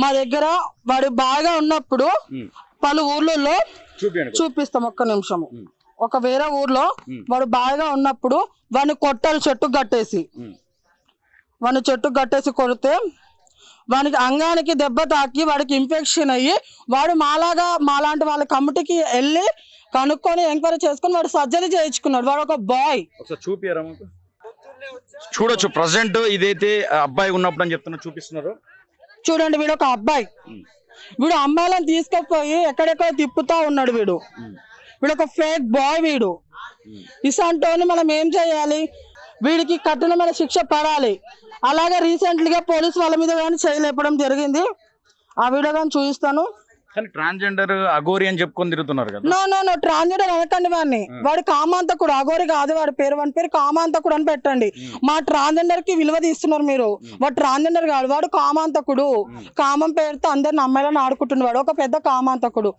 మా దగ్గర వాడు బాగా ఉన్నప్పుడు. పలు ఊర్లలో చూపిస్తాం ఒక్క నిమిషము. ఒక వేరే ఊర్లో వాడు బాగా ఉన్నప్పుడు వాడిని కొట్టాలి చెట్టు కట్టేసి. వాడిని చెట్టు కట్టేసి కొడితే వానికి అంగానికి దెబ్బ తాకి వాడికి ఇన్ఫెక్షన్ అయ్యి వాడు మాలాగా మాలాంటి వాళ్ళ కమిటీకి వెళ్ళి కనుక్కొని ఎంక్వైరీ చేసుకొని వాడు సర్జరీ చేయించుకున్నాడు. వాడు ఒక బాయ్. మాకు? చూడొచ్చు. ప్రజెంట్ ఇదైతే అబ్బాయి ఉన్నప్పుడు అని చెప్తున్నారు చూపిస్తున్నారు. చూడండి వీడు ఒక అబ్బాయి. వీడు అమ్మాయిలను తీసుకుపోయి ఎక్కడెక్కడ తిప్పుతా ఉన్నాడు వీడు. వీడు ఒక ఫేక్ బాయ్ వీడు. ఇసంటోని మనం ఏం చేయాలి? వీడికి కఠినమైన శిక్ష పడాలి. అలాగే రీసెంట్లీగా పోలీస్ వాళ్ళ మీద కానీ చేయలేపడం జరిగింది. ఆ వీడియో కానీ చూపిస్తాను. కానీ ట్రాన్స్జెండర్ అగోరి అని చెప్పుకొని తిరుగుతున్నారు కదా. నో నో నో ట్రాన్స్జెండర్ అనకండి వాడిని వాడు కామాంతకుడు అగోరి కాదు వాడి పేరు వాడి పేరు కామాంతకుడు అని పెట్టండి. మా ట్రాన్స్జెండర్కి విలువ తీస్తున్నారు మీరు. వాడు ట్రాన్స్జెండర్ కాదు వాడు కామాంతకుడు. కామం పేరుతో అందరిని అమ్మాయిలను ఆడుకుంటున్నాడు. వాడు ఒక పెద్ద కామాంతకుడు.